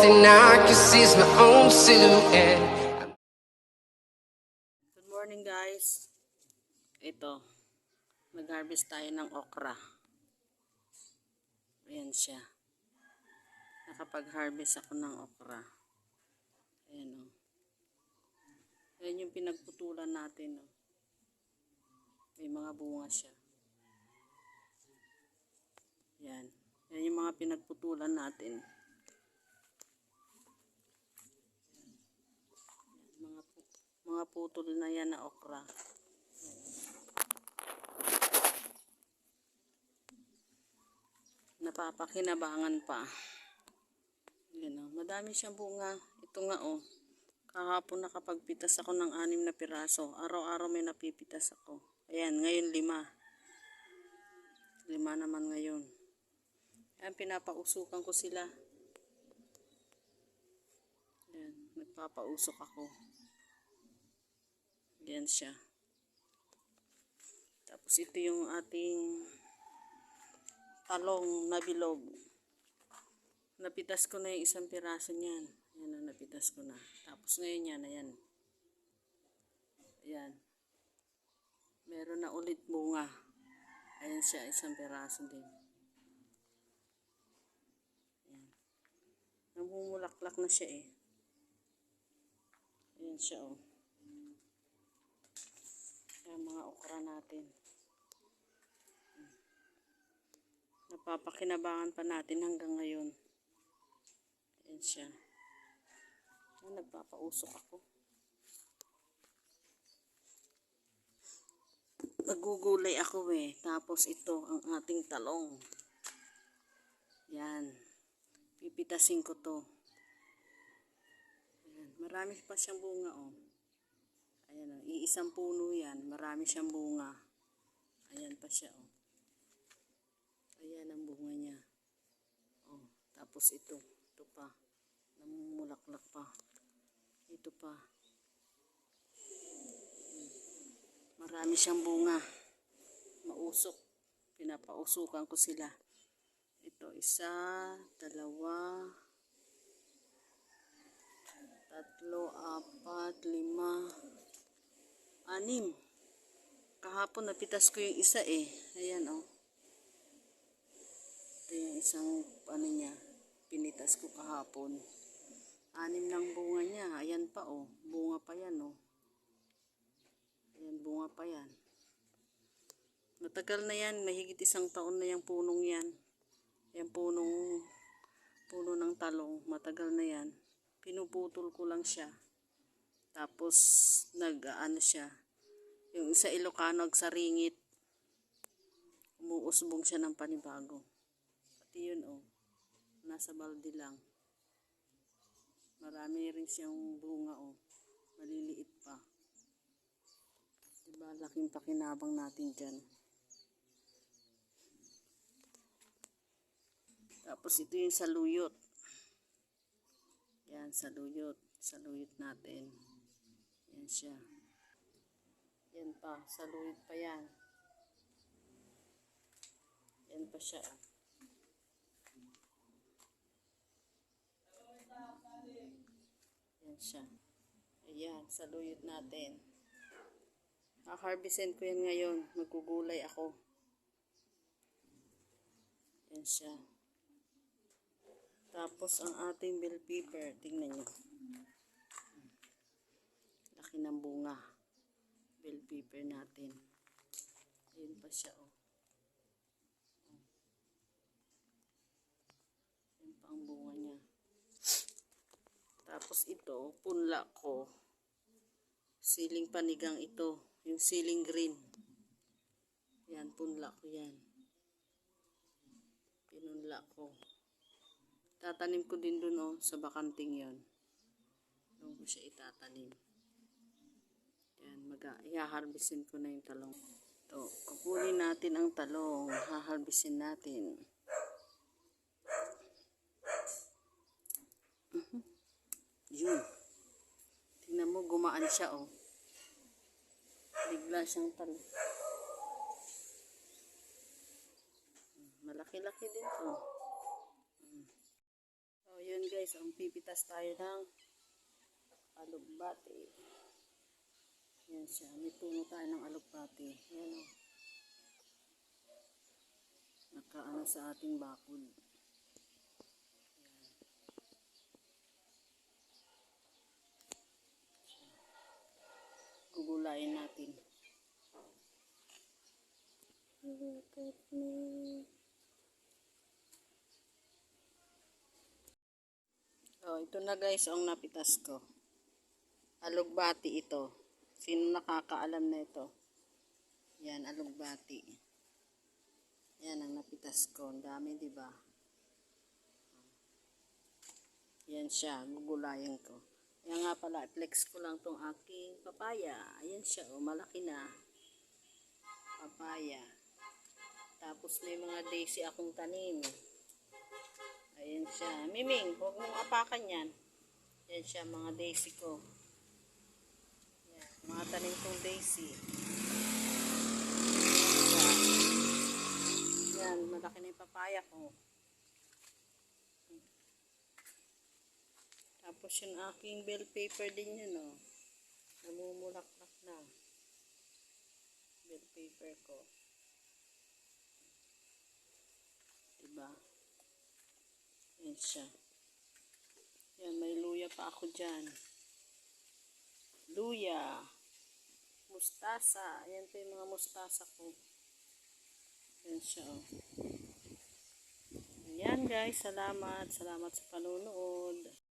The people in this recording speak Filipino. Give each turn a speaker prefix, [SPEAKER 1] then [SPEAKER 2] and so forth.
[SPEAKER 1] thing I can see my own silhouette.
[SPEAKER 2] Good morning guys. Ito. Nag-harvest tayo ng okra. Ayan siya. Nakapag-harvest ako ng okra. Ayan o. Ayan yung pinagputulan natin o. May mga bunga siya. Yan. Yan yung mga pinagputulan natin. Mga, pu- mga putol na yan na okra. Napapakinabangan pa. Yan o. Madami siyang bunga. Ito nga o. Kahapon nakapagpitas ako ng anim na piraso. Araw-araw may napipitas ako. Ayan, ngayon lima. Lima naman ngayon. Ayan, pinapausukan ko sila. Ayan, nagpapausok ako. Yan siya. Tapos ito yung ating talong na bilog. Napitas ko na yung isang piraso niyan. Ayan na, napitas ko na. Tapos ngayon yan, ayan. Ayan. Meron na ulit bunga. Ayan siya, isang piraso din. Ayan. Namumulaklak na siya eh. Ayan siya oh. Ayan mga okra natin. Napapakinabangan pa natin hanggang ngayon. Ayan siya. Ayan, nagpapausok ako. Nagugulay ako eh. Tapos ito ang ating talong. Yan. Pipitasin ko to. Ayan. Marami pa siyang bunga oh. Ayan oh. Iisang puno yan. Marami siyang bunga. Ayan pa siya oh. Ayan ang bunga niya. Oh. Tapos ito. Ito pa. Namumulaklak pa. Ito pa. Marami siyang bunga. Mausok. Pinapausukan ko sila. Ito, isa, dalawa, tatlo, apat, lima, anim. Kahapon napitas ko yung isa eh. Ayan oh. Ito yung isang ano niya. Pinitas ko kahapon. Anim ng bunga niya. Ayan pa oh. Bunga pa yan oh. Ayan, bunga pa yan. Matagal na yan, mahigit isang taon na yung punong yan. Yan punong, puno ng talong, matagal na yan. Pinuputol ko lang siya. Tapos, nag, ano siya, yung isa Ilocano, nagsaringit. Umuusbong siya ng panibago. Pati yun, oh. Nasa balde lang. Marami rin siyang bunga, oh. Maliliit pa. Diba, laking pakinabang natin dyan. Tapos ito yung saluyot. Yan, saluyot. Saluyot natin. Siya. Yan pa, saluyot pa yan. Yan pa siya. Yan siya. Ayan, saluyot natin. Kakarbisin ko yan ngayon. Magugulay ako. Yan siya. Tapos ang ating bell pepper, tingnan nyo. Laki ng bunga. Bell pepper natin. Ayun pa siya, oh. Ang bunga niya. Tapos ito, punla ko. Siling panigang ito. Yung siling green. Yan, punla ko yan. Pinunla ko. Tatanim ko din dun oh, sa bakanting yon. Doon ko siya itatanim. Yan, mag i-harvestin ko na yung talong. Ito, kukunin natin ang talong. Haharvestin natin. Mhm. Yun. Tingnan mo, gumaan siya oh. Bigla siyang talong. Malaki-laki din to. So, Ayun guys, ang pipitas tayo ng alugbati. Yan siya. May puno tayo ng alugbati. Yan o. Nakaano sa ating bakod. Yan. Gugulayin natin. Look at me. Oh, ito na guys ang napitas ko. Alugbati ito. Sino nakakaalam na ito? Yan, alugbati. Yan ang napitas ko. Ang dami, di ba? Yan siya, gugulayan ko. Yan nga pala, flex ko lang tong aking papaya. Ayan siya, oh, malaki na. Papaya. Tapos may mga daisy akong tanim. Ayan siya. Miming, huwag mong apakan yan. Yan siya, mga daisy ko. Mga tanim kong daisy. Yan. Malaki na yung papaya ko. Tapos yung aking bell paper din yun, oh. Namumulaklak na. Bell paper ko. Diba? Yan siya. Yan, may luya pa ako dyan. Luya. Mustasa. Ayan pa yung mga mustasa ko. Yan siya, oh. Ayan guys, salamat. Salamat sa panunood.